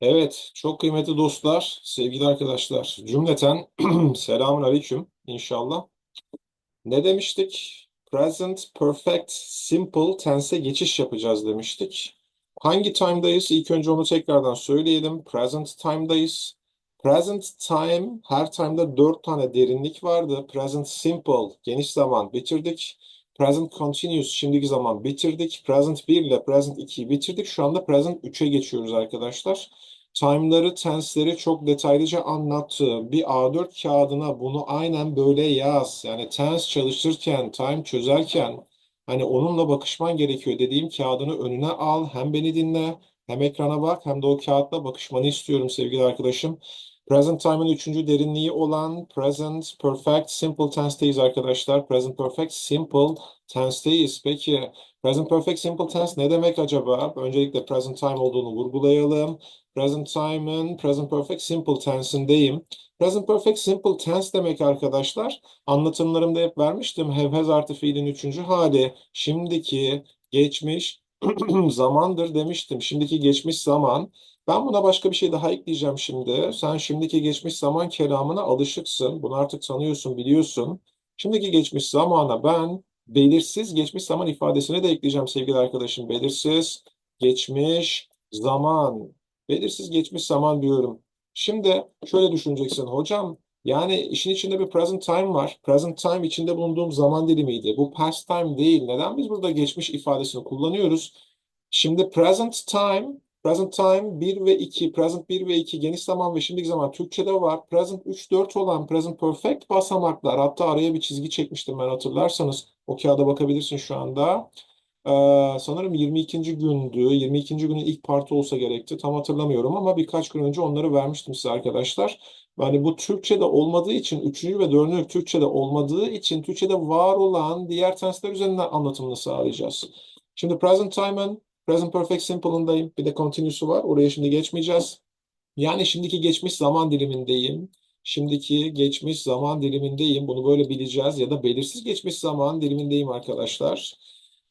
Evet, çok kıymetli dostlar, sevgili arkadaşlar. Cümleten selamun aleyküm inşallah. Ne demiştik? Present Perfect Simple tense'e geçiş yapacağız demiştik. Hangi time'dayız? İlk önce onu tekrardan söyleyelim. Present time'dayız. Present time, her time'da dört tane derinlik vardı. Present simple, geniş zaman bitirdik. Present continuous, şimdiki zaman bitirdik. Present 1 ile present 2'yi bitirdik. Şu anda present 3'e geçiyoruz arkadaşlar. Time'ları, tense'leri çok detaylıca anlattı. Bir A4 kağıdına bunu aynen böyle yaz. Yani tense çalışırken, time çözerken hani onunla bakışman gerekiyor dediğim kağıdını önüne al. Hem beni dinle, hem ekrana bak, hem de o kağıtla bakışmanı istiyorum sevgili arkadaşım. Present time'ın üçüncü derinliği olan present perfect simple tense'teyiz arkadaşlar. Present perfect simple tense'teyiz. Peki present perfect simple tense ne demek acaba? Öncelikle present time olduğunu vurgulayalım. Present time'ın present perfect simple tense'indeyim. Present perfect simple tense demek arkadaşlar. Anlatımlarımda hep vermiştim. Have has artı fiilin üçüncü hali. Şimdiki, geçmiş, zamandır demiştim. Şimdiki geçmiş zaman. Ben buna başka bir şey daha ekleyeceğim şimdi. Sen şimdiki geçmiş zaman kelamına alışıksın. Bunu artık tanıyorsun, biliyorsun. Şimdiki geçmiş zamana ben belirsiz geçmiş zaman ifadesini de ekleyeceğim sevgili arkadaşım. Belirsiz geçmiş zaman. Belirsiz geçmiş zaman diyorum. Şimdi şöyle düşüneceksin hocam. Yani işin içinde bir present time var. Present time içinde bulunduğum zaman dilimiydi. Bu past time değil. Neden biz burada geçmiş ifadesini kullanıyoruz? Şimdi present time, present time 1 ve 2, present 1 ve 2 geniş zaman ve şimdiki zaman Türkçe'de var. Present 3, 4 olan present perfect basamaklar. Hatta araya bir çizgi çekmiştim ben hatırlarsanız. O kağıda bakabilirsin şu anda. Ee, sanırım 22. gündü. 22. günün ilk partı olsa gerekti. Tam hatırlamıyorum ama birkaç gün önce onları vermiştim size arkadaşlar. Yani bu Türkçe'de olmadığı için, üçüncü ve dördüncü Türkçe'de olmadığı için Türkçe'de var olan diğer tensler üzerinden anlatımını sağlayacağız. Şimdi present time'ın present perfect simple'ındayım. Bir de continuous'u var. Oraya şimdi geçmeyeceğiz. Yani şimdiki geçmiş zaman dilimindeyim. Şimdiki geçmiş zaman dilimindeyim. Bunu böyle bileceğiz ya da belirsiz geçmiş zaman dilimindeyim arkadaşlar.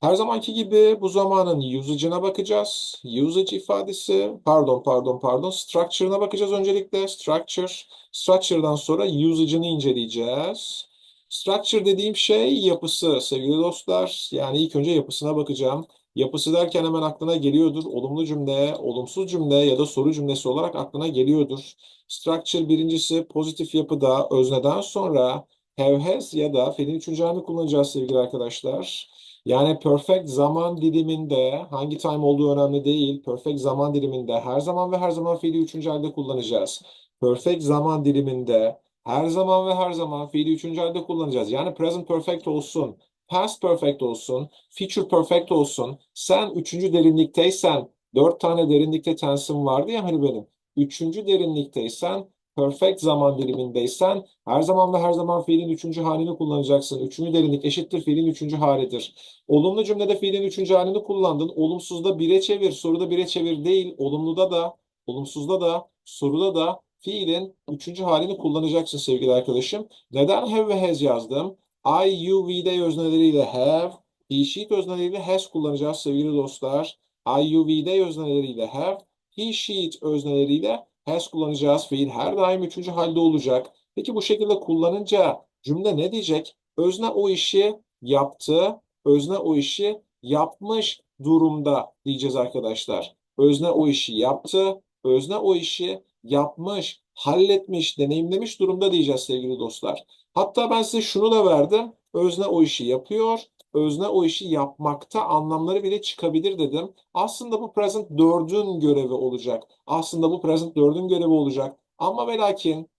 Her zamanki gibi bu zamanın usage'ına bakacağız. Usage ifadesi, pardon pardon pardon, structure'ına bakacağız öncelikle. Structure, structure'dan sonra usage'ını inceleyeceğiz. Structure dediğim şey yapısı sevgili dostlar. Yani ilk önce yapısına bakacağım. Yapısı derken hemen aklına geliyordur. Olumlu cümle, olumsuz cümle ya da soru cümlesi olarak aklına geliyordur. Structure birincisi pozitif yapıda özneden sonra have has ya da fiilin üçüncü halini kullanacağız sevgili arkadaşlar. Yani perfect zaman diliminde hangi time olduğu önemli değil. Perfect zaman diliminde her zaman ve her zaman fiili üçüncü halde kullanacağız. Perfect zaman diliminde her zaman ve her zaman fiili üçüncü halde kullanacağız. Yani present perfect olsun, past perfect olsun, future perfect olsun. Sen üçüncü derinlikteysen, dört tane derinlikte tensim vardı ya hani benim. Üçüncü derinlikteysen perfect zaman dilimindeysen her zaman ve her zaman fiilin üçüncü halini kullanacaksın. Üçüncü derinlik eşittir fiilin üçüncü halidir. Olumlu cümlede fiilin üçüncü halini kullandın. Olumsuzda bire çevir, soruda bire çevir değil. Olumluda da, olumsuzda da, soruda da fiilin üçüncü halini kullanacaksın sevgili arkadaşım. Neden have ve has yazdım? I, you, we de özneleriyle have, he, she özneleriyle has kullanacağız sevgili dostlar. I, you, we de özneleriyle have, he, she özneleriyle has kullanacağız. Fiil her daim üçüncü halde olacak. Peki bu şekilde kullanınca cümle ne diyecek? Özne o işi yaptı, özne o işi yapmış durumda diyeceğiz arkadaşlar. Özne o işi yaptı, özne o işi yapmış, halletmiş, deneyimlemiş durumda diyeceğiz sevgili dostlar. Hatta ben size şunu da verdim. Özne o işi yapıyor, özne o işi yapmakta anlamları bile çıkabilir dedim. Aslında bu present 4'ün görevi olacak. Aslında bu present 4'ün görevi olacak. Ama ve lakin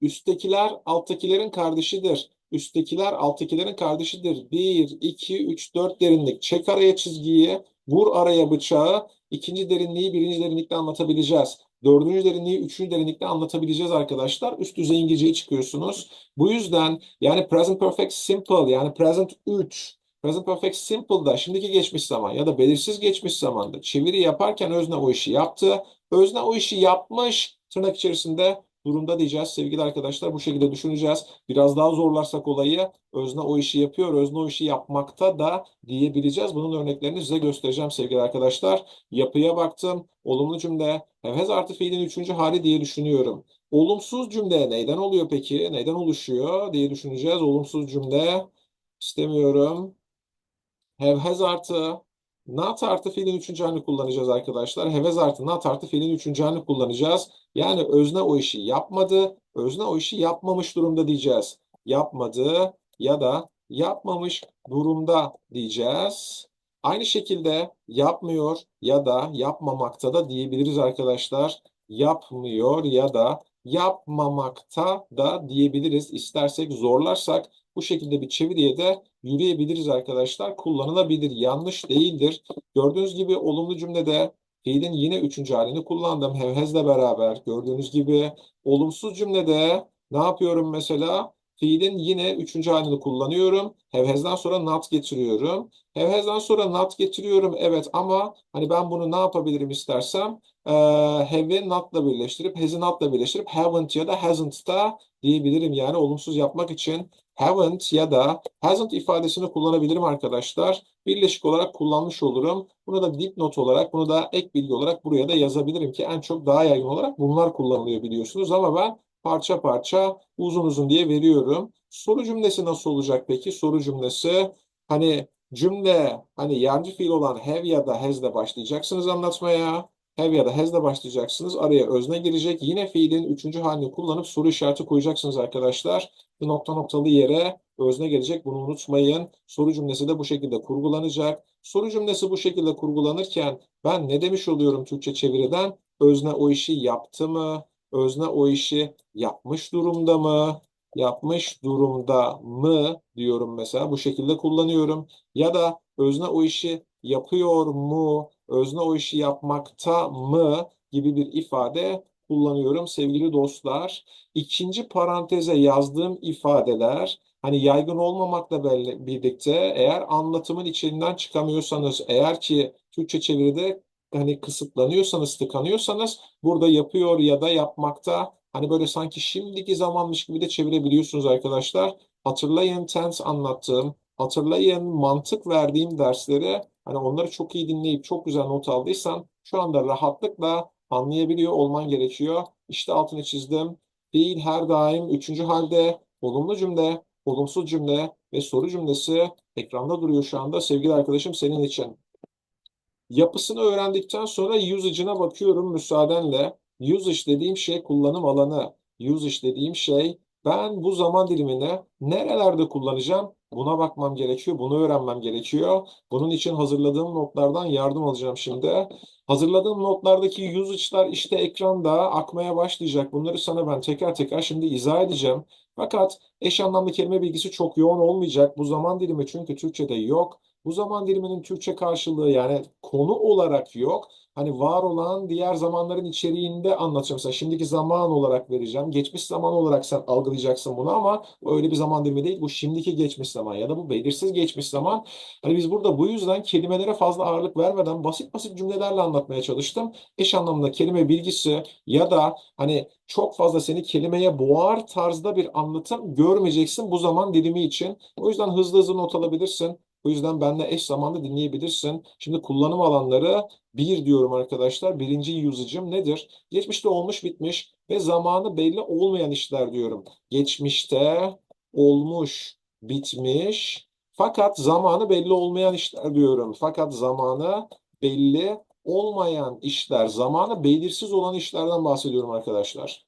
üsttekiler alttakilerin kardeşidir. Üsttekiler alttakilerin kardeşidir. 1, 2, 3, 4 derinlik. Çek araya çizgiyi, vur araya bıçağı. İkinci derinliği birinci derinlikte anlatabileceğiz. Dördüncü derinliği üçüncü derinlikte anlatabileceğiz arkadaşlar. Üst düzey İngilizceye çıkıyorsunuz. Bu yüzden yani present perfect simple yani present 3 Present Perfect Simple'da şimdiki geçmiş zaman ya da belirsiz geçmiş zamanda çeviri yaparken özne o işi yaptı. Özne o işi yapmış tırnak içerisinde durumda diyeceğiz sevgili arkadaşlar. Bu şekilde düşüneceğiz. Biraz daha zorlarsak olayı özne o işi yapıyor, özne o işi yapmakta da diyebileceğiz. Bunun örneklerini size göstereceğim sevgili arkadaşlar. Yapıya baktım. Olumlu cümle. Have artı fiilin üçüncü hali diye düşünüyorum. Olumsuz cümle neyden oluyor peki? Neyden oluşuyor diye düşüneceğiz. Olumsuz cümle istemiyorum. Has artı not artı fiilin üçüncü halini kullanacağız arkadaşlar. Have has artı not artı fiilin üçüncü halini kullanacağız. Yani özne o işi yapmadı. Özne o işi yapmamış durumda diyeceğiz. Yapmadı ya da yapmamış durumda diyeceğiz. Aynı şekilde yapmıyor ya da yapmamakta da diyebiliriz arkadaşlar. Yapmıyor ya da yapmamakta da diyebiliriz. İstersek zorlarsak bu şekilde bir çeviriye de yürüyebiliriz arkadaşlar. Kullanılabilir. Yanlış değildir. Gördüğünüz gibi olumlu cümlede fiilin yine üçüncü halini kullandım. Have has'le beraber. Gördüğünüz gibi olumsuz cümlede ne yapıyorum mesela? Fiilin yine üçüncü halini kullanıyorum. Have has'dan sonra not getiriyorum. Have has'dan sonra not getiriyorum. Evet ama hani ben bunu ne yapabilirim istersem e, have'i not'la birleştirip has'i not'la birleştirip haven't ya da hasn't da diyebilirim. Yani olumsuz yapmak için haven't ya da hasn't ifadesini kullanabilirim arkadaşlar. Birleşik olarak kullanmış olurum. Bunu da dipnot olarak, bunu da ek bilgi olarak buraya da yazabilirim ki en çok daha yaygın olarak bunlar kullanılıyor biliyorsunuz. Ama ben parça parça uzun uzun diye veriyorum. Soru cümlesi nasıl olacak peki? Soru cümlesi hani cümle hani yancı fiil olan have ya da has ile başlayacaksınız anlatmaya. Have ya da has ile başlayacaksınız. Araya özne girecek. Yine fiilin üçüncü halini kullanıp soru işareti koyacaksınız arkadaşlar. Bir nokta noktalı yere özne gelecek. Bunu unutmayın. Soru cümlesi de bu şekilde kurgulanacak. Soru cümlesi bu şekilde kurgulanırken ben ne demiş oluyorum Türkçe çeviriden? Özne o işi yaptı mı? Özne o işi yapmış durumda mı? Yapmış durumda mı diyorum mesela. Bu şekilde kullanıyorum. Ya da özne o işi yapıyor mu? Özne o işi yapmakta mı? gibi bir ifade kullanıyorum sevgili dostlar. İkinci paranteze yazdığım ifadeler hani yaygın olmamakla birlikte eğer anlatımın içinden çıkamıyorsanız eğer ki Türkçe çeviride hani kısıtlanıyorsanız, tıkanıyorsanız burada yapıyor ya da yapmakta hani böyle sanki şimdiki zamanmış gibi de çevirebiliyorsunuz arkadaşlar. Hatırlayın tense anlattığım, hatırlayın mantık verdiğim dersleri hani onları çok iyi dinleyip çok güzel not aldıysan şu anda rahatlıkla anlayabiliyor olman gerekiyor. İşte altını çizdim. Fiil her daim üçüncü halde olumlu cümle, olumsuz cümle ve soru cümlesi ekranda duruyor şu anda sevgili arkadaşım senin için. Yapısını öğrendikten sonra usage'ına bakıyorum müsaadenle. Usage dediğim şey kullanım alanı. Usage dediğim şey ben bu zaman dilimini nerelerde kullanacağım? Buna bakmam gerekiyor, bunu öğrenmem gerekiyor. Bunun için hazırladığım notlardan yardım alacağım şimdi. Hazırladığım notlardaki usage'lar işte ekranda akmaya başlayacak. Bunları sana ben teker teker şimdi izah edeceğim. Fakat eş anlamlı kelime bilgisi çok yoğun olmayacak. Bu zaman dilimi çünkü Türkçe'de yok. Bu zaman diliminin Türkçe karşılığı yani konu olarak yok. Hani var olan diğer zamanların içeriğinde anlatacağım. Mesela şimdiki zaman olarak vereceğim. Geçmiş zaman olarak sen algılayacaksın bunu ama öyle bir zaman dilimi değil. Bu şimdiki geçmiş zaman ya da bu belirsiz geçmiş zaman. Hani biz burada bu yüzden kelimelere fazla ağırlık vermeden basit basit cümlelerle anlatmaya çalıştım. Eş anlamda kelime bilgisi ya da hani çok fazla seni kelimeye boğar tarzda bir anlatım görmeyeceksin bu zaman dilimi için. O yüzden hızlı hızlı not alabilirsin. O yüzden benle eş zamanlı dinleyebilirsin. Şimdi kullanım alanları bir diyorum arkadaşlar. Birinci yüzücüm nedir? Geçmişte olmuş bitmiş ve zamanı belli olmayan işler diyorum. Geçmişte olmuş bitmiş fakat zamanı belli olmayan işler diyorum. Fakat zamanı belli olmayan işler, zamanı belirsiz olan işlerden bahsediyorum arkadaşlar.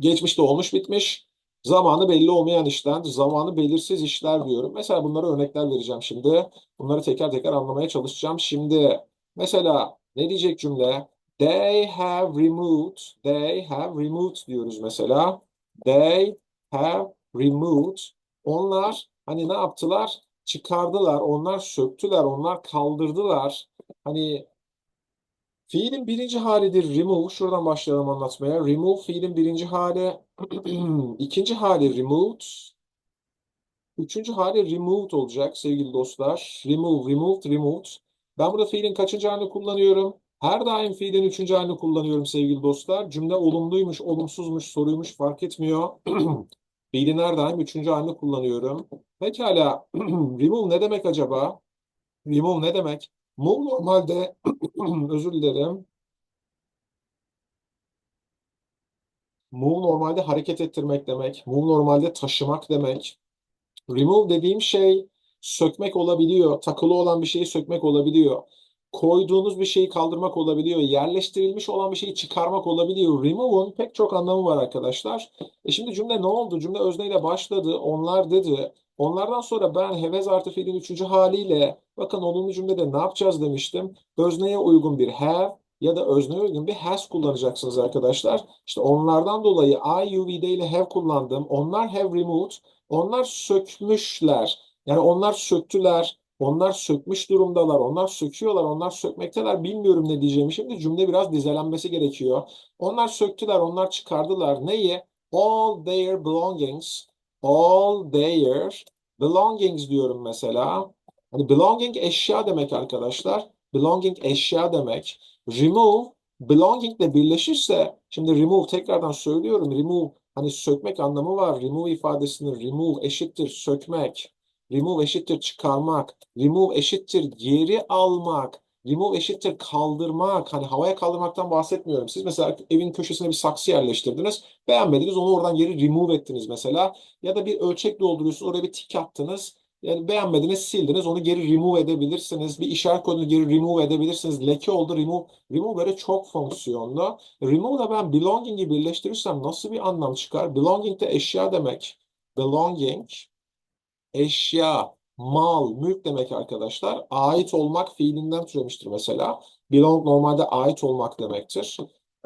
Geçmişte olmuş bitmiş Zamanı belli olmayan işten, zamanı belirsiz işler diyorum. Mesela bunlara örnekler vereceğim şimdi. Bunları teker teker anlamaya çalışacağım. Şimdi mesela ne diyecek cümle? They have removed, they have removed diyoruz mesela. They have removed. Onlar hani ne yaptılar? Çıkardılar, onlar söktüler, onlar kaldırdılar. Hani Fiilin birinci halidir remove. Şuradan başlayalım anlatmaya. Remove fiilin birinci hali. ikinci hali removed. Üçüncü hali removed olacak sevgili dostlar. Remove, removed, removed. Ben burada fiilin kaçıncı halini kullanıyorum? Her daim fiilin üçüncü halini kullanıyorum sevgili dostlar. Cümle olumluymuş, olumsuzmuş, soruymuş fark etmiyor. Fiilin her daim üçüncü halini kullanıyorum. Pekala, remove ne demek acaba? Remove ne demek? Move normalde, özür dilerim. Move normalde hareket ettirmek demek. Move normalde taşımak demek. Remove dediğim şey sökmek olabiliyor. Takılı olan bir şeyi sökmek olabiliyor. Koyduğunuz bir şeyi kaldırmak olabiliyor. Yerleştirilmiş olan bir şeyi çıkarmak olabiliyor. Remove'un pek çok anlamı var arkadaşlar. E şimdi cümle ne oldu? Cümle özneyle başladı. Onlar dedi. Onlardan sonra ben hevez artı fiilin üçüncü haliyle bakın olumlu cümlede ne yapacağız demiştim. Özneye uygun bir have ya da özneye uygun bir has kullanacaksınız arkadaşlar. İşte onlardan dolayı I, you, we ile have kullandım. Onlar have removed. Onlar sökmüşler. Yani onlar söktüler. Onlar sökmüş durumdalar. Onlar söküyorlar. Onlar sökmekteler. Bilmiyorum ne diyeceğimi. Şimdi cümle biraz dizelenmesi gerekiyor. Onlar söktüler. Onlar çıkardılar. Neyi? All their belongings. All their belongings diyorum mesela. Hani belonging eşya demek arkadaşlar. Belonging eşya demek. Remove belonging ile birleşirse şimdi remove tekrardan söylüyorum. Remove hani sökmek anlamı var. Remove ifadesinin remove eşittir sökmek. Remove eşittir çıkarmak. Remove eşittir geri almak. Remove eşittir kaldırmak. Hani havaya kaldırmaktan bahsetmiyorum. Siz mesela evin köşesine bir saksı yerleştirdiniz. Beğenmediniz. Onu oradan geri remove ettiniz mesela. Ya da bir ölçek dolduruyorsunuz. Oraya bir tik attınız. Yani beğenmediniz, sildiniz. Onu geri remove edebilirsiniz. Bir işaret kodunu geri remove edebilirsiniz. Leke oldu remove. Remove böyle çok fonksiyonlu. Remove'la ben belonging'i birleştirirsem nasıl bir anlam çıkar? Belonging de eşya demek. Belonging eşya, mal, mülk demek arkadaşlar. Ait olmak fiilinden türemiştir mesela. Belong normalde ait olmak demektir.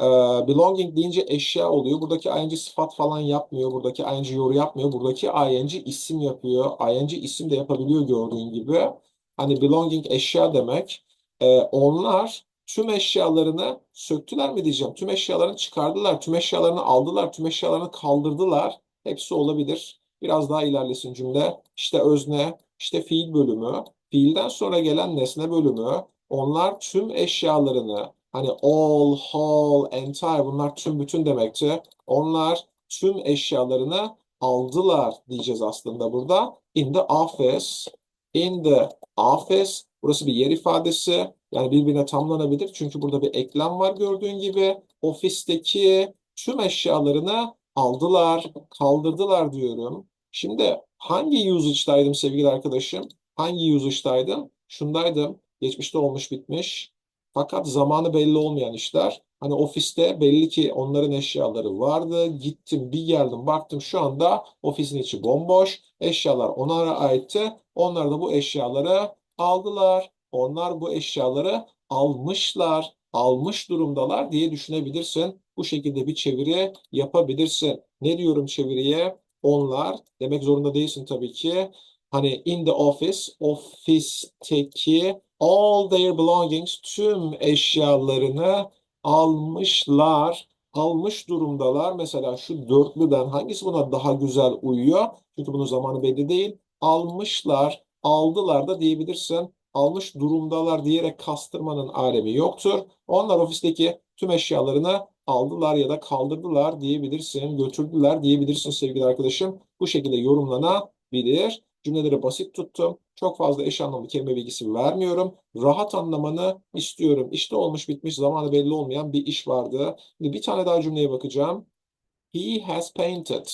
Ee, belonging deyince eşya oluyor. Buradaki ing sıfat falan yapmıyor. Buradaki ing yoru yapmıyor. Buradaki ing isim yapıyor. ing isim de yapabiliyor gördüğün gibi. Hani belonging eşya demek. Ee, onlar tüm eşyalarını söktüler mi diyeceğim. Tüm eşyalarını çıkardılar. Tüm eşyalarını aldılar. Tüm eşyalarını kaldırdılar. Hepsi olabilir. Biraz daha ilerlesin cümle. İşte özne, işte fiil bölümü, fiilden sonra gelen nesne bölümü. Onlar tüm eşyalarını, hani all, whole, entire bunlar tüm bütün demekti. Onlar tüm eşyalarını aldılar diyeceğiz aslında burada. In the office, in the office. Burası bir yer ifadesi. Yani birbirine tamlanabilir. Çünkü burada bir eklem var gördüğün gibi. Ofisteki tüm eşyalarını aldılar, kaldırdılar diyorum. Şimdi hangi usage'daydım sevgili arkadaşım? Hangi usage'daydım? Şundaydım. Geçmişte olmuş bitmiş. Fakat zamanı belli olmayan işler. Hani ofiste belli ki onların eşyaları vardı. Gittim bir geldim baktım şu anda ofisin içi bomboş. Eşyalar onlara aitti. Onlar da bu eşyaları aldılar. Onlar bu eşyaları almışlar. Almış durumdalar diye düşünebilirsin. Bu şekilde bir çeviri yapabilirsin. Ne diyorum çeviriye? Onlar demek zorunda değilsin tabii ki. Hani in the office, ofisteki all their belongings, tüm eşyalarını almışlar, almış durumdalar. Mesela şu dörtlüden hangisi buna daha güzel uyuyor? Çünkü bunun zamanı belli değil. Almışlar, aldılar da diyebilirsin. Almış durumdalar diyerek kastırmanın alemi yoktur. Onlar ofisteki tüm eşyalarını aldılar ya da kaldırdılar diyebilirsin, götürdüler diyebilirsin sevgili arkadaşım. Bu şekilde yorumlanabilir. Cümleleri basit tuttum. Çok fazla eş anlamlı kelime bilgisi vermiyorum. Rahat anlamanı istiyorum. İşte olmuş bitmiş zamanı belli olmayan bir iş vardı. Şimdi bir tane daha cümleye bakacağım. He has painted.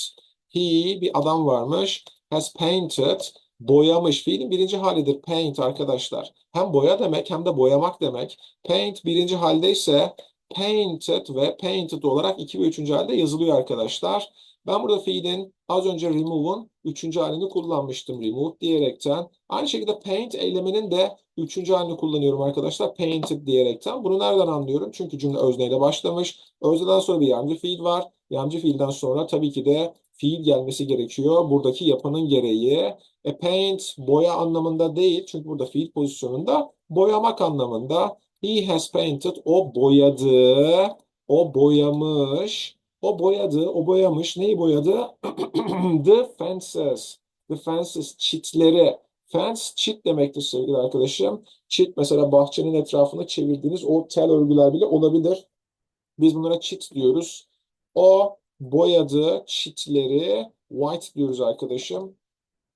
He bir adam varmış. Has painted. Boyamış. Fiilin birinci halidir paint arkadaşlar. Hem boya demek hem de boyamak demek. Paint birinci haldeyse painted ve painted olarak 2 ve 3. halde yazılıyor arkadaşlar. Ben burada fiilin az önce remove'un 3. halini kullanmıştım remove diyerekten. Aynı şekilde paint eyleminin de 3. halini kullanıyorum arkadaşlar. Painted diyerekten. Bunu nereden anlıyorum? Çünkü cümle özneyle başlamış. Özneden sonra bir yardımcı fiil var. Yardımcı fiilden sonra tabii ki de fiil gelmesi gerekiyor. Buradaki yapının gereği. E, paint boya anlamında değil. Çünkü burada fiil pozisyonunda boyamak anlamında. He has painted. O boyadı. O boyamış. O boyadı. O boyamış. Neyi boyadı? The fences. The fences. Çitleri. Fence çit demektir sevgili arkadaşım. Çit mesela bahçenin etrafını çevirdiğiniz o tel örgüler bile olabilir. Biz bunlara çit diyoruz. O boyadığı çitleri white diyoruz arkadaşım.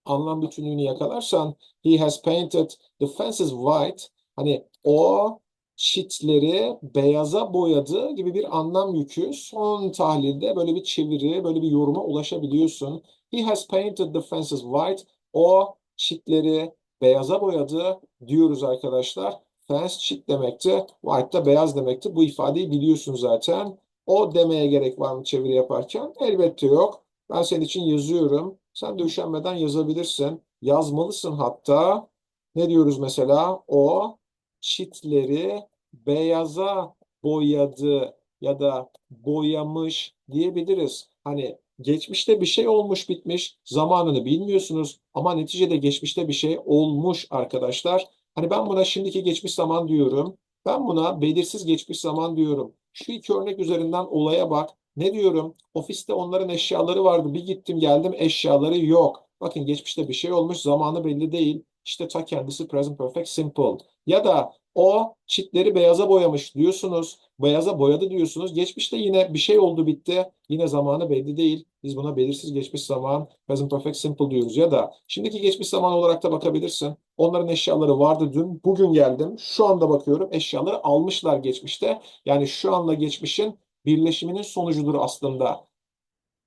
Anlam bütünlüğünü yakalarsan he has painted the fences white. Hani o çitleri beyaza boyadı gibi bir anlam yükü. Son tahlilde böyle bir çeviri, böyle bir yoruma ulaşabiliyorsun. He has painted the fences white. O çitleri beyaza boyadı diyoruz arkadaşlar. Fence çit demekti. White da beyaz demekti. Bu ifadeyi biliyorsun zaten. O demeye gerek var mı çeviri yaparken? Elbette yok. Ben senin için yazıyorum. Sen de üşenmeden yazabilirsin. Yazmalısın hatta. Ne diyoruz mesela? O çitleri beyaza boyadı ya da boyamış diyebiliriz. Hani geçmişte bir şey olmuş bitmiş zamanını bilmiyorsunuz ama neticede geçmişte bir şey olmuş arkadaşlar. Hani ben buna şimdiki geçmiş zaman diyorum. Ben buna belirsiz geçmiş zaman diyorum. Şu iki örnek üzerinden olaya bak. Ne diyorum? Ofiste onların eşyaları vardı. Bir gittim geldim eşyaları yok. Bakın geçmişte bir şey olmuş zamanı belli değil. İşte ta kendisi present perfect simple. Ya da o çitleri beyaza boyamış diyorsunuz. Beyaza boyadı diyorsunuz. Geçmişte yine bir şey oldu bitti. Yine zamanı belli değil. Biz buna belirsiz geçmiş zaman present perfect simple diyoruz. Ya da şimdiki geçmiş zaman olarak da bakabilirsin. Onların eşyaları vardı dün. Bugün geldim. Şu anda bakıyorum. Eşyaları almışlar geçmişte. Yani şu anla geçmişin birleşiminin sonucudur aslında.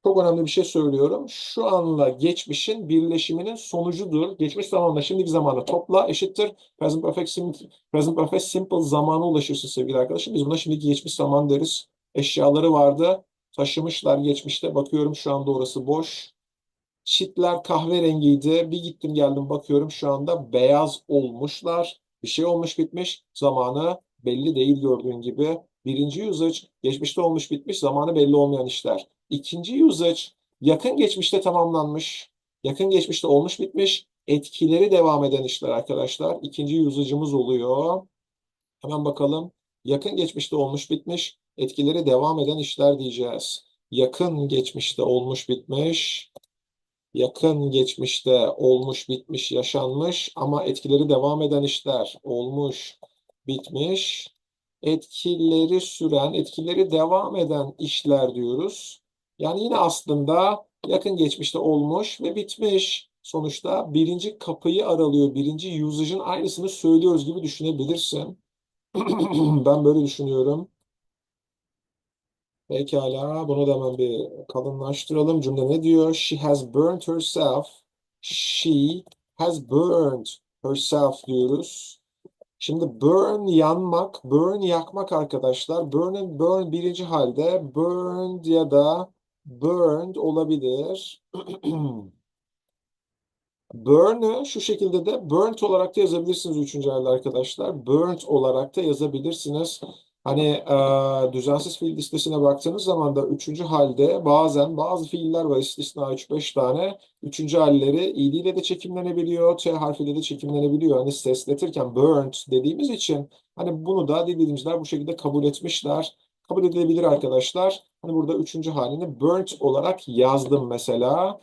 Çok önemli bir şey söylüyorum. Şu anla geçmişin birleşiminin sonucudur. Geçmiş zamanla şimdiki zamanı topla eşittir. Present perfect simple, present perfect simple zamana ulaşırsın sevgili arkadaşım. Biz buna şimdiki geçmiş zaman deriz. Eşyaları vardı. Taşımışlar geçmişte. Bakıyorum şu anda orası boş. Çitler kahverengiydi. Bir gittim geldim bakıyorum şu anda beyaz olmuşlar. Bir şey olmuş bitmiş. Zamanı belli değil gördüğün gibi. Birinci usage geçmişte olmuş bitmiş. Zamanı belli olmayan işler. İkinci usage yakın geçmişte tamamlanmış. Yakın geçmişte olmuş bitmiş. Etkileri devam eden işler arkadaşlar. İkinci usage'ımız oluyor. Hemen bakalım. Yakın geçmişte olmuş bitmiş. Etkileri devam eden işler diyeceğiz. Yakın geçmişte olmuş bitmiş yakın geçmişte olmuş, bitmiş, yaşanmış ama etkileri devam eden işler olmuş, bitmiş, etkileri süren, etkileri devam eden işler diyoruz. Yani yine aslında yakın geçmişte olmuş ve bitmiş. Sonuçta birinci kapıyı aralıyor, birinci usage'ın aynısını söylüyoruz gibi düşünebilirsin. Ben böyle düşünüyorum. Pekala, bunu da hemen bir kalınlaştıralım. Cümle ne diyor? She has burnt herself. She has burned herself diyoruz. Şimdi burn yanmak, burn yakmak arkadaşlar. Burn, burn birinci halde, burned ya da burned olabilir. Burn'ı şu şekilde de burnt olarak da yazabilirsiniz üçüncü halde arkadaşlar. Burnt olarak da yazabilirsiniz. Hani e, düzensiz fiil listesine baktığınız zaman da üçüncü halde bazen bazı fiiller var istisna 3-5 tane. Üçüncü halleri id ile de çekimlenebiliyor, t harfiyle de çekimlenebiliyor. Hani sesletirken burnt dediğimiz için hani bunu da dil bilimciler bu şekilde kabul etmişler. Kabul edilebilir arkadaşlar. Hani burada üçüncü halini burnt olarak yazdım mesela.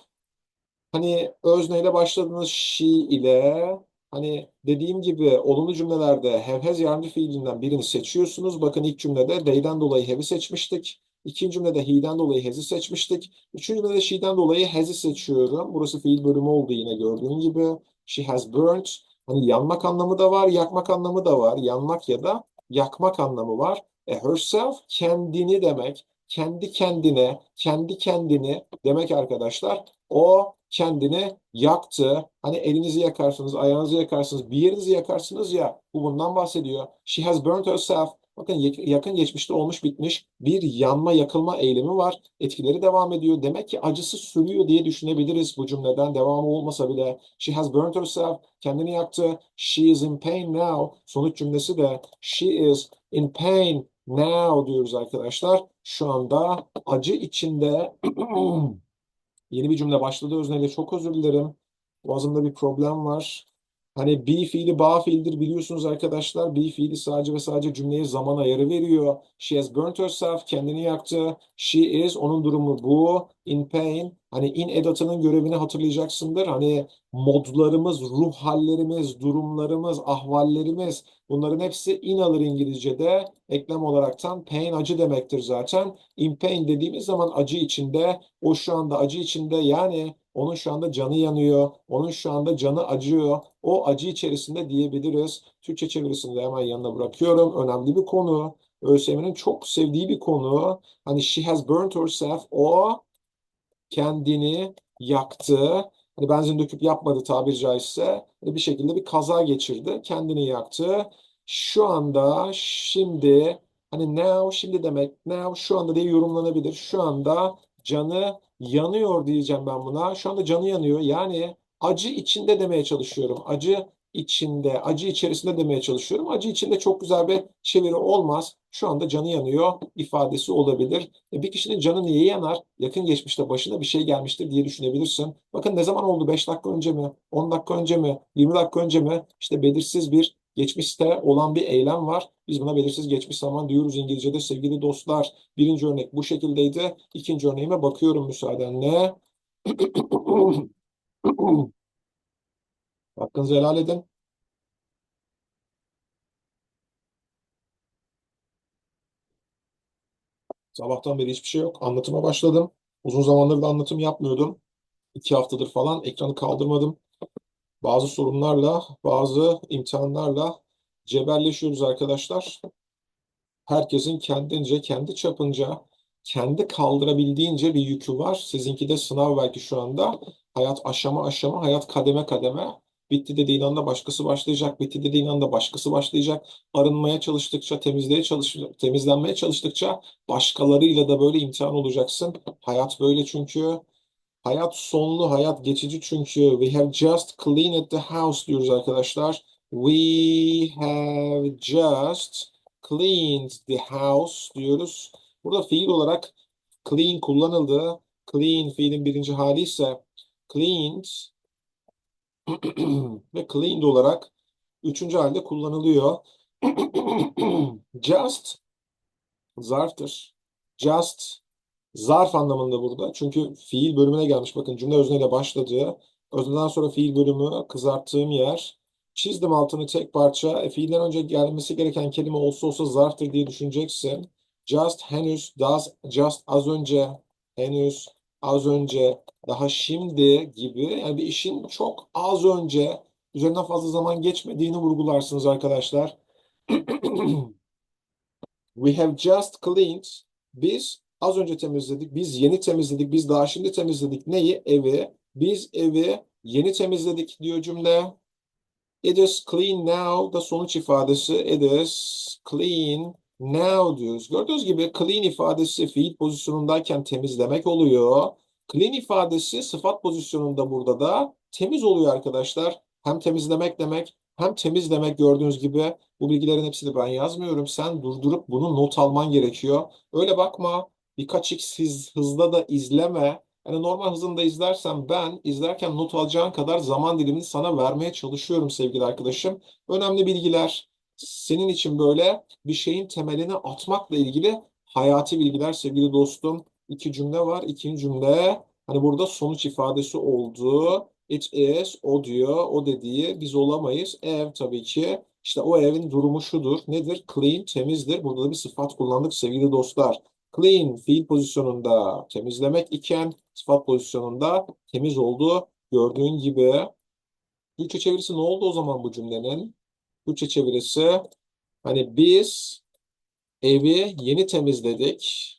Hani özneyle başladığınız she ile hani dediğim gibi olumlu cümlelerde have has yardımcı fiilinden birini seçiyorsunuz. Bakın ilk cümlede they'den dolayı have'i seçmiştik. İkinci cümlede he'den dolayı has'i seçmiştik. Üçüncü cümlede she'den dolayı has'i seçiyorum. Burası fiil bölümü oldu yine gördüğün gibi. She has burnt. Hani yanmak anlamı da var, yakmak anlamı da var. Yanmak ya da yakmak anlamı var. E, herself kendini demek. Kendi kendine, kendi kendini demek arkadaşlar. O kendini yaktı. Hani elinizi yakarsınız, ayağınızı yakarsınız, bir yerinizi yakarsınız ya. Bu bundan bahsediyor. She has burnt herself. Bakın yakın geçmişte olmuş bitmiş bir yanma yakılma eylemi var. Etkileri devam ediyor. Demek ki acısı sürüyor diye düşünebiliriz bu cümleden. Devamı olmasa bile. She has burnt herself. Kendini yaktı. She is in pain now. Sonuç cümlesi de she is in pain now diyoruz arkadaşlar. Şu anda acı içinde Yeni bir cümle başladı özneyle. Çok özür dilerim. Boğazımda bir problem var. Hani be fiili ba fiildir biliyorsunuz arkadaşlar. Be fiili sadece ve sadece cümleye zaman ayarı veriyor. She has burnt herself. Kendini yaktı. She is. Onun durumu bu. In pain. Hani in edatının görevini hatırlayacaksındır. Hani modlarımız, ruh hallerimiz, durumlarımız, ahvallerimiz bunların hepsi in alır İngilizce'de. Eklem olaraktan pain acı demektir zaten. In pain dediğimiz zaman acı içinde. O şu anda acı içinde. Yani onun şu anda canı yanıyor. Onun şu anda canı acıyor. O acı içerisinde diyebiliriz. Türkçe çevirisini de hemen yanına bırakıyorum. Önemli bir konu. ÖSYM'nin çok sevdiği bir konu. Hani she has burnt herself. O kendini yaktı. Hani benzin döküp yapmadı tabiri caizse. Hani bir şekilde bir kaza geçirdi. Kendini yaktı. Şu anda, şimdi, hani now, şimdi demek, now, şu anda diye yorumlanabilir. Şu anda canı yanıyor diyeceğim ben buna. Şu anda canı yanıyor. Yani acı içinde demeye çalışıyorum. Acı içinde, acı içerisinde demeye çalışıyorum. Acı içinde çok güzel bir çeviri olmaz. Şu anda canı yanıyor ifadesi olabilir. E bir kişinin canı niye yanar? Yakın geçmişte başına bir şey gelmiştir diye düşünebilirsin. Bakın ne zaman oldu? 5 dakika önce mi? 10 dakika önce mi? 20 dakika önce mi? İşte belirsiz bir geçmişte olan bir eylem var. Biz buna belirsiz geçmiş zaman diyoruz İngilizce'de sevgili dostlar. Birinci örnek bu şekildeydi. İkinci örneğime bakıyorum müsaadenle. Hakkınızı helal edin. Sabahtan beri hiçbir şey yok. Anlatıma başladım. Uzun zamandır da anlatım yapmıyordum. İki haftadır falan ekranı kaldırmadım. Bazı sorunlarla, bazı imtihanlarla cebelleşiyoruz arkadaşlar. Herkesin kendince, kendi çapınca, kendi kaldırabildiğince bir yükü var. Sizinki de sınav belki şu anda. Hayat aşama aşama, hayat kademe kademe. Bitti dediğin anda başkası başlayacak. Bitti dediğin anda başkası başlayacak. Arınmaya çalıştıkça, temizliğe çalış temizlenmeye çalıştıkça başkalarıyla da böyle imtihan olacaksın. Hayat böyle çünkü. Hayat sonlu, hayat geçici çünkü. We have just cleaned the house diyoruz arkadaşlar. We have just cleaned the house diyoruz. Burada fiil olarak clean kullanıldı. Clean fiilin birinci hali ise cleaned ve cleaned olarak üçüncü halde kullanılıyor. Just zarftır. Just zarf anlamında burada. Çünkü fiil bölümüne gelmiş. Bakın cümle özneyle başladı. Özneden sonra fiil bölümü kızarttığım yer. Çizdim altını tek parça. E, fiilden önce gelmesi gereken kelime olsa olsa zarftır diye düşüneceksin. Just, henüz, does, just, az önce, henüz, az önce, daha şimdi gibi. Yani bir işin çok az önce, üzerinden fazla zaman geçmediğini vurgularsınız arkadaşlar. We have just cleaned. Biz az önce temizledik. Biz yeni temizledik. Biz daha şimdi temizledik. Neyi? Evi. Biz evi yeni temizledik diyor cümle. It is clean now da sonuç ifadesi. It is clean now diyoruz. Gördüğünüz gibi clean ifadesi fiil pozisyonundayken temizlemek oluyor. Clean ifadesi sıfat pozisyonunda burada da temiz oluyor arkadaşlar. Hem temizlemek demek hem temiz demek gördüğünüz gibi bu bilgilerin hepsini ben yazmıyorum. Sen durdurup bunu not alman gerekiyor. Öyle bakma birkaç x hız, hızda da izleme. Yani normal hızında izlersen ben izlerken not alacağın kadar zaman dilimini sana vermeye çalışıyorum sevgili arkadaşım. Önemli bilgiler senin için böyle bir şeyin temelini atmakla ilgili hayati bilgiler sevgili dostum. İki cümle var. İkinci cümle hani burada sonuç ifadesi oldu. It is, o diyor, o dediği biz olamayız. Ev tabii ki işte o evin durumu şudur. Nedir? Clean, temizdir. Burada da bir sıfat kullandık sevgili dostlar. Clean fiil pozisyonunda temizlemek iken sıfat pozisyonunda temiz oldu. Gördüğün gibi Türkçe çevirisi ne oldu o zaman bu cümlenin? Türkçe çevirisi hani biz evi yeni temizledik.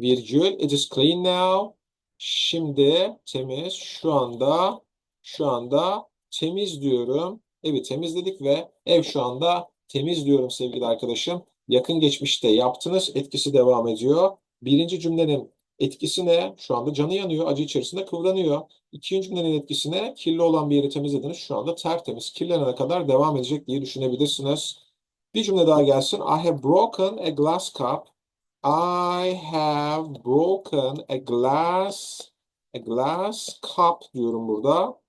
Virgül. It is clean now. Şimdi temiz. Şu anda şu anda temiz diyorum. Evi temizledik ve ev şu anda temiz diyorum sevgili arkadaşım. Yakın geçmişte yaptınız. Etkisi devam ediyor. Birinci cümlenin etkisi ne? Şu anda canı yanıyor. Acı içerisinde kıvranıyor. İkinci cümlenin etkisi ne? Kirli olan bir yeri temizlediniz. Şu anda tertemiz. Kirlenene kadar devam edecek diye düşünebilirsiniz. Bir cümle daha gelsin. I have broken a glass cup. I have broken a glass a glass cup diyorum burada.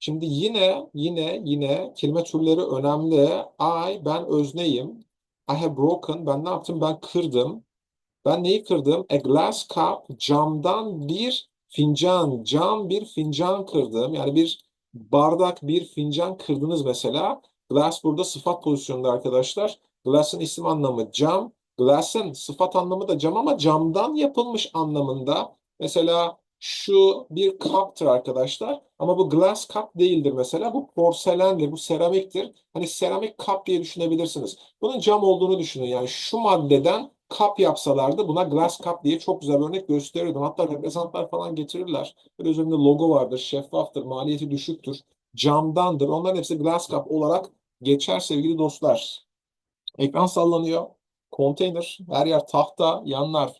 Şimdi yine yine yine kelime türleri önemli. I ben özneyim. I have broken. Ben ne yaptım? Ben kırdım. Ben neyi kırdım? A glass cup. Camdan bir fincan. Cam bir fincan kırdım. Yani bir bardak, bir fincan kırdınız mesela. Glass burada sıfat pozisyonunda arkadaşlar. Glass'ın isim anlamı cam. Glass'ın sıfat anlamı da cam ama camdan yapılmış anlamında. Mesela şu bir kaptır arkadaşlar. Ama bu glass cup değildir mesela. Bu porselendir, bu seramiktir. Hani seramik kap diye düşünebilirsiniz. Bunun cam olduğunu düşünün. Yani şu maddeden kap yapsalardı buna glass cup diye çok güzel bir örnek gösterirdim. Hatta reprezentler falan getirirler. Böyle üzerinde logo vardır, şeffaftır, maliyeti düşüktür, camdandır. Onların hepsi glass cup olarak geçer sevgili dostlar. Ekran sallanıyor. Konteyner, her yer tahta, yanlar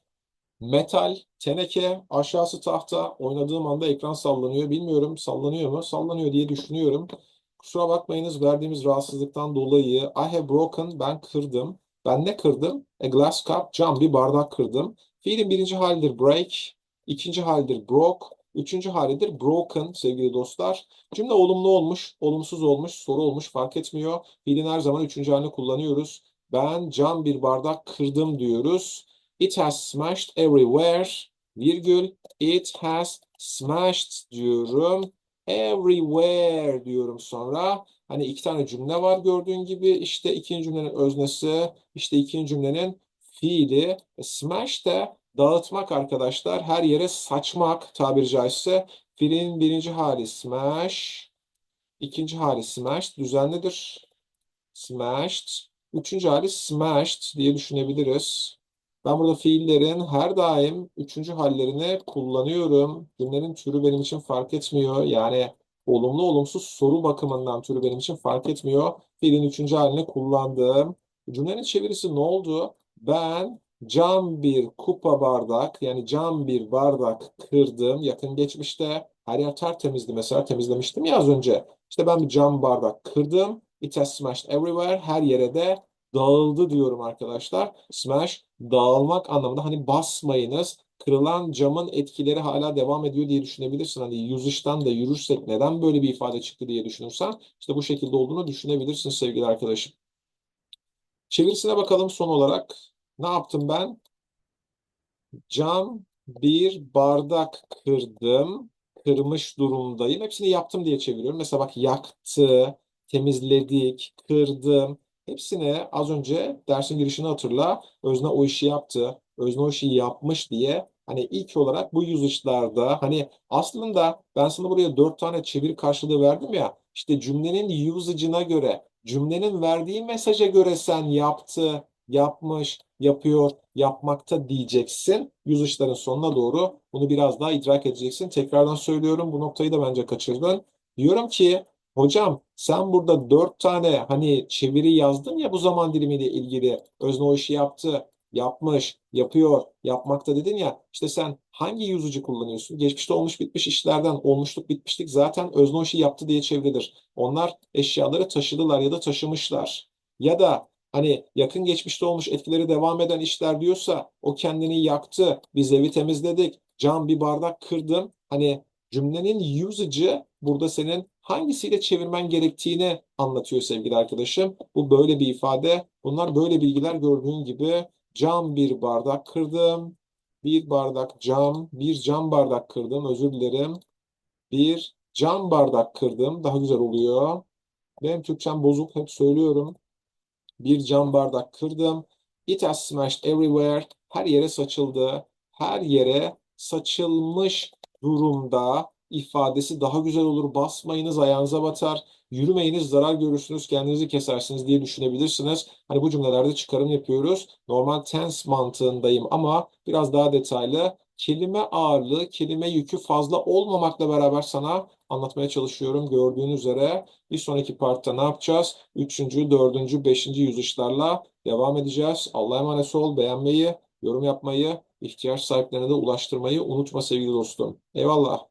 metal, teneke, aşağısı tahta. Oynadığım anda ekran sallanıyor. Bilmiyorum sallanıyor mu? Sallanıyor diye düşünüyorum. Kusura bakmayınız verdiğimiz rahatsızlıktan dolayı. I have broken, ben kırdım. Ben ne kırdım? A glass cup, cam bir bardak kırdım. Fiilin birinci halidir break, ikinci halidir broke, üçüncü halidir broken sevgili dostlar. Cümle olumlu olmuş, olumsuz olmuş, soru olmuş fark etmiyor. Fiilin her zaman üçüncü halini kullanıyoruz. Ben cam bir bardak kırdım diyoruz. It has smashed everywhere, virgül, it has smashed diyorum. Everywhere diyorum sonra. Hani iki tane cümle var gördüğün gibi. İşte ikinci cümlenin öznesi, işte ikinci cümlenin fiili. E, smash de dağıtmak arkadaşlar. Her yere saçmak tabiri caizse. Fiilin birinci hali smash. ikinci hali smashed düzenlidir. Smashed. Üçüncü hali smashed diye düşünebiliriz. Ben burada fiillerin her daim üçüncü hallerini kullanıyorum. Cümlenin türü benim için fark etmiyor. Yani olumlu olumsuz soru bakımından türü benim için fark etmiyor. Fiilin üçüncü halini kullandım. Cümlenin çevirisi ne oldu? Ben cam bir kupa bardak yani cam bir bardak kırdım yakın geçmişte. Her yer tertemizdi mesela temizlemiştim ya az önce. İşte ben bir cam bardak kırdım. It has smashed everywhere. Her yere de dağıldı diyorum arkadaşlar. Smash dağılmak anlamında hani basmayınız. Kırılan camın etkileri hala devam ediyor diye düşünebilirsin. Hani yüzüşten de yürürsek neden böyle bir ifade çıktı diye düşünürsen işte bu şekilde olduğunu düşünebilirsin sevgili arkadaşım. Çevirisine bakalım son olarak. Ne yaptım ben? Cam bir bardak kırdım. Kırmış durumdayım. Hepsini yaptım diye çeviriyorum. Mesela bak yaktı, temizledik, kırdım. Hepsine az önce dersin girişini hatırla. Özne o işi yaptı. Özne o işi yapmış diye hani ilk olarak bu usage'larda hani aslında ben sana buraya dört tane çeviri karşılığı verdim ya işte cümlenin usage'ına göre cümlenin verdiği mesaja göre sen yaptı, yapmış, yapıyor, yapmakta diyeceksin. Usage'ların sonuna doğru bunu biraz daha idrak edeceksin. Tekrardan söylüyorum bu noktayı da bence kaçırdın. Diyorum ki Hocam sen burada dört tane hani çeviri yazdın ya bu zaman dilimiyle ilgili özne o işi yaptı, yapmış, yapıyor, yapmakta dedin ya işte sen hangi yüzücü kullanıyorsun? Geçmişte olmuş bitmiş işlerden olmuşluk bitmişlik zaten özne o işi yaptı diye çevrilir. Onlar eşyaları taşıdılar ya da taşımışlar. Ya da hani yakın geçmişte olmuş etkileri devam eden işler diyorsa o kendini yaktı, biz evi temizledik, cam bir bardak kırdım. Hani cümlenin usage'ı burada senin hangisiyle çevirmen gerektiğini anlatıyor sevgili arkadaşım. Bu böyle bir ifade. Bunlar böyle bilgiler gördüğün gibi cam bir bardak kırdım. Bir bardak cam, bir cam bardak kırdım. Özür dilerim. Bir cam bardak kırdım. Daha güzel oluyor. Benim Türkçem bozuk. Hep söylüyorum. Bir cam bardak kırdım. It has smashed everywhere. Her yere saçıldı. Her yere saçılmış durumda ifadesi daha güzel olur. Basmayınız ayağınıza batar. Yürümeyiniz zarar görürsünüz kendinizi kesersiniz diye düşünebilirsiniz. Hani bu cümlelerde çıkarım yapıyoruz. Normal tense mantığındayım ama biraz daha detaylı. Kelime ağırlığı, kelime yükü fazla olmamakla beraber sana anlatmaya çalışıyorum. Gördüğün üzere bir sonraki partta ne yapacağız? Üçüncü, dördüncü, beşinci yüzüşlerle devam edeceğiz. Allah'a emanet ol, beğenmeyi, yorum yapmayı, ihtiyaç sahiplerine de ulaştırmayı unutma sevgili dostum. Eyvallah.